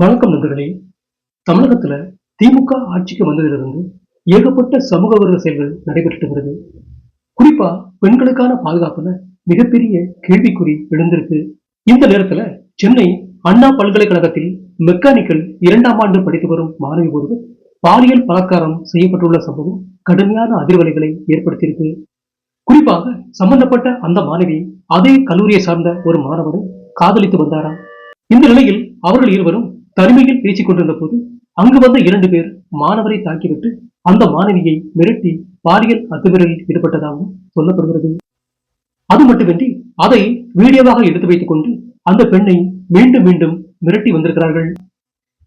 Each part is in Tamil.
வணக்கம் நண்பர்களே. தமிழகத்துல திமுக ஆட்சிக்கு வந்ததிலிருந்து ஏகப்பட்ட சமூக விரோத செயல்கள் நடைபெற்று வருது. குறிப்பா பெண்களுக்கான பாதுகாப்புல மிகப்பெரிய கேள்விக்குறி எழுந்திருக்கு. இந்த நேரத்துல சென்னை அண்ணா பல்கலைக்கழகத்தில் மெக்கானிக்கல் இரண்டாம் ஆண்டு படித்து வரும் மாணவி ஒருவர் பாலியல் பலாத்காரம் செய்யப்பட்டுள்ள சம்பவம் கடுமையான அதிர்வலைகளை ஏற்படுத்தியிருக்கு. குறிப்பாக சம்பந்தப்பட்ட அந்த மாணவி அதே கல்லூரியை சார்ந்த ஒரு மாணவரை காதலித்து வந்தாராம் இந்த நிலையில் அவர்கள் இருவரும் தனிமையில் பேசிக் கொண்டிருந்த போது அங்கு வந்த இரண்டு பேர் மாணவரை தாக்கிவிட்டு அந்த மாணவியை மிரட்டி பாலியல் அத்துமீறலில் ஈடுபட்டதாகவும் சொல்லப்படுகிறது. அது மட்டுமின்றி அதை வீடியோவாக எடுத்து வைத்துக் கொண்டு அந்த பெண்ணை மீண்டும் மீண்டும் மிரட்டி வந்திருக்கிறார்கள்.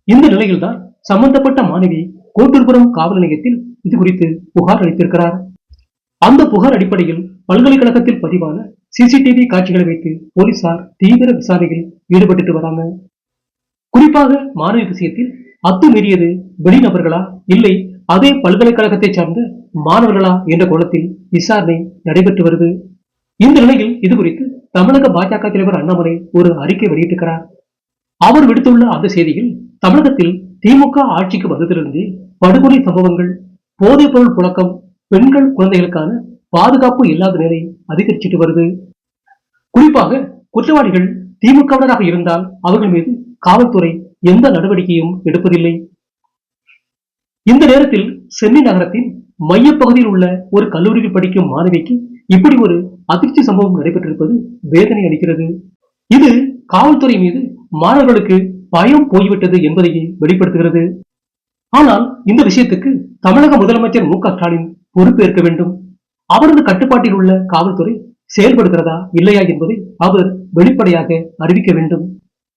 இந்த நிலையில்தான் சம்பந்தப்பட்ட மாணவி கோட்டூர்புரம் காவல் நிலையத்தில் இது குறித்து புகார் அளித்திருக்கிறார். அந்த புகார் அடிப்படையில் பல்கலைக்கழகத்தில் பதிவான சிசிடிவி காட்சிகளை வைத்து போலீசார் தீவிர விசாரணையில் ஈடுபட்டு வராங்க. குறிப்பாக மாணவி விஷயத்தில் அத்துமீறியது வெளிநபர்களா இல்லை அதே பல்கலைக்கழகத்தை சார்ந்த மாணவர்களா? என்ற கோணத்தில் விசாரணை நடைபெற்று வருது. இந்த நிலையில் இது குறித்து தமிழக பாஜக தலைவர் அண்ணாமலை ஒரு அறிக்கை வெளியிட்டிருக்கிறார். அவர் விடுத்துள்ள அந்த செய்தியில் தமிழகத்தில் திமுக ஆட்சிக்கு வந்ததிலிருந்து படுகொலை சம்பவங்கள் போதைப் பொருள் புழக்கம் பெண்கள் குழந்தைகளுக்கான பாதுகாப்பு இல்லாத நிலை அதிகரிச்சிட்டு வருது. குறிப்பாக குற்றவாளிகள் திமுகவினராக இருந்தால் அவர்கள் மீது காவல்துறை எந்த நடவடிக்கையும் எடுப்பதில்லை. இந்த நேரத்தில் சென்னை நகரத்தின் மையப்பகுதியில் உள்ள ஒரு கல்லூரியில் படிக்கும் மாணவிக்கு இப்படி ஒரு அதிர்ச்சி சம்பவம் நடைபெற்றிருப்பது வேதனை அளிக்கிறது. இது காவல்துறை மீது மாணவர்களுக்கு பயம் போய்விட்டது என்பதையே வெளிப்படுத்துகிறது. ஆனால் இந்த விஷயத்துக்கு தமிழக முதலமைச்சர் மு க ஸ்டாலின் பொறுப்பேற்க வேண்டும். அவரது கட்டுப்பாட்டில் உள்ள காவல்துறை செயல்படுகிறதா இல்லையா என்பதை அவர் வெளிப்படையாக அறிவிக்க வேண்டும்.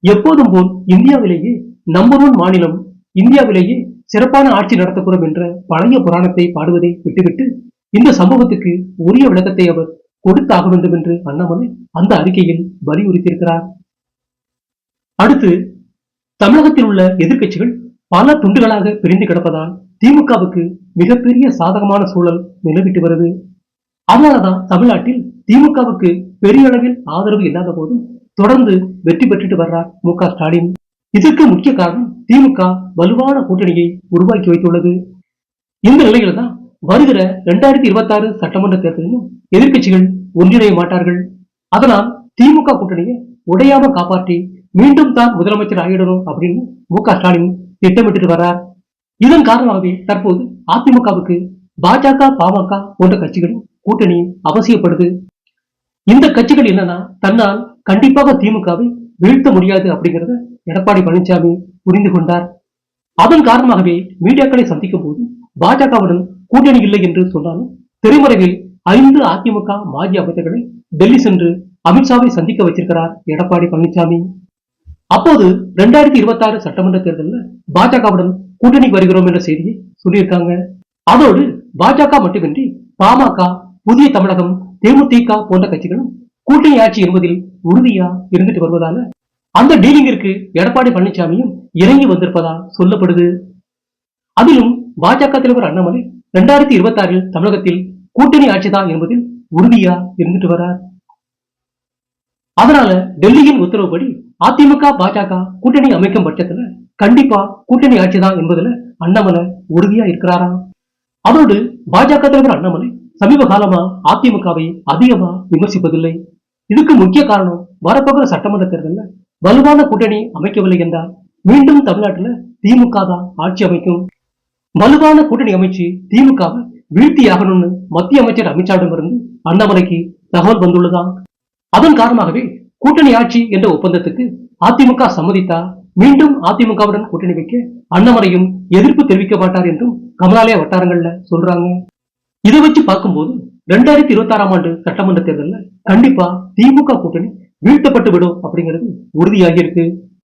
எப்போதும் போல் இந்தியாவிலேயே நம்பர் ஒன் மாநிலம் இந்தியாவிலேயே சிறப்பான ஆட்சி நடத்தக்கூடும் என்ற பழைய புராணத்தை பாடுவதை விட்டுவிட்டு இந்த சம்பவத்துக்கு உரிய விளக்கத்தை அவர் கொடுத்தாக வேண்டும் என்று அண்ணாமலை அந்த அறிக்கையில் வலியுறுத்தியிருக்கிறார். அடுத்து தமிழகத்தில் உள்ள எதிர்க்கட்சிகள் பல துண்டுகளாக பிரிந்து கிடப்பதால் திமுகவுக்கு மிகப்பெரிய சாதகமான சூழல் நிலவிட்டு வருது. அதனாலதான் தமிழ்நாட்டில் திமுகவுக்கு பெரிய அளவில் ஆதரவு இல்லாத போதும் தொடர்ந்து வெற்றி பெற்றுட்டு வர்றார் மு க ஸ்டாலின். இதற்கு முக்கிய காரணம் திமுக வலுவான கூட்டணியை உருவாக்கி வைத்துள்ளது. இந்த நிலையில தான் வருகிற இரண்டாயிரத்தி இருபத்தி ஆறு சட்டமன்ற தேர்தலிலும் எதிர்கட்சிகள் ஒன்றிணைய மாட்டார்கள். அதனால் திமுக கூட்டணியை உடையாம காப்பாற்றி மீண்டும் தான் முதலமைச்சர் ஆகிடணும் அப்படின்னு மு க ஸ்டாலின் திட்டமிட்டு வர்றார். இதன் காரணமாகவே தற்போது அதிமுகவுக்கு பாஜக பாமக போன்ற கட்சிகளும் கூட்டணி அவசியப்படுது. இந்த கட்சிகள் என்னன்னா தன்னால் கண்டிப்பாக திமுகவை வீழ்த்த முடியாது அப்படிங்கிறத எடப்பாடி பழனிசாமி புரிந்து கொண்டார். அதன் காரணமாகவே மீடியாக்களை சந்திக்கும் போது பாஜகவுடன் கூட்டணி இல்லை என்று சொன்னாலும் திரைமறைவில் ஐந்து அதிமுக மாஜி அமைச்சர்களை டெல்லி சென்று அமித்ஷாவை சந்திக்க வச்சிருக்கிறார் எடப்பாடி பழனிசாமி அப்போது ரெண்டாயிரத்தி இருபத்தி ஆறு சட்டமன்ற தேர்தலில் பாஜகவுடன் கூட்டணி வருகிறோம் என்ற செய்தியை சொல்லியிருக்காங்க. அதோடு பாஜக மட்டுமின்றி பாமக புதிய தமிழகம் தேமுதிக போன்ற கட்சிகளும் கூட்டணி ஆட்சி என்பதில் உறுதியா இருந்துட்டு வருவதால அந்த டீலிங்கிற்கு எடப்பாடி பழனிசாமியும் இறங்கி வந்திருப்பதா சொல்லப்படுது. அதிலும் பாஜக தலைவர் அண்ணாமலை இரண்டாயிரத்தி இருபத்தி ஆறில் தமிழகத்தில் கூட்டணி ஆட்சிதான் என்பதில் உறுதியா இருந்துட்டு வரார். அதனால டெல்லியின் உத்தரவுப்படி அதிமுக பாஜக கூட்டணி அமைக்கும் பட்சத்துல கண்டிப்பா கூட்டணி ஆட்சிதான் என்பதுல அண்ணாமலை உறுதியா இருக்கிறாராம் அதோடு பாஜக தலைவர் அண்ணாமலை சமீப காலமா அதிமுகவை அதிகமா விமர்சிப்பதில்லை. இதுக்கு முக்கிய காரணம் வரப்போகிற சட்டமன்ற தேர்தலில் வலுவான கூட்டணி அமைக்கவில்லை என்றால் மீண்டும் தமிழ்நாட்டுல திமுக தான் ஆட்சி அமைக்கும். வலுவான கூட்டணி அமைச்சு திமுகவை வீழ்த்தியாகணும்னு மத்திய அமைச்சர் அமித்ஷாவிடமிருந்து அண்ணாமலைக்கு தகவல் வந்துள்ளதாம் அதன் காரணமாகவே கூட்டணி ஆட்சி என்ற ஒப்பந்தத்துக்கு அதிமுக சம்மதித்தா மீண்டும் அதிமுகவுடன் கூட்டணி வைக்க அண்ணாமலையும் எதிர்ப்பு தெரிவிக்க மாட்டார் என்றும் கமலாலய வட்டாரங்கள்ல சொல்றாங்க. இதை வச்சு பார்க்கும்போது ரெண்டாயிரத்தி இருபத்தி ஆறாம் ஆண்டு சட்டமன்ற தேர்தலில் கண்டிப்பா திமுக கூட்டணி வீழ்த்தப்பட்டு விடும் அப்படிங்கிறது உறுதியாகி இருக்கு.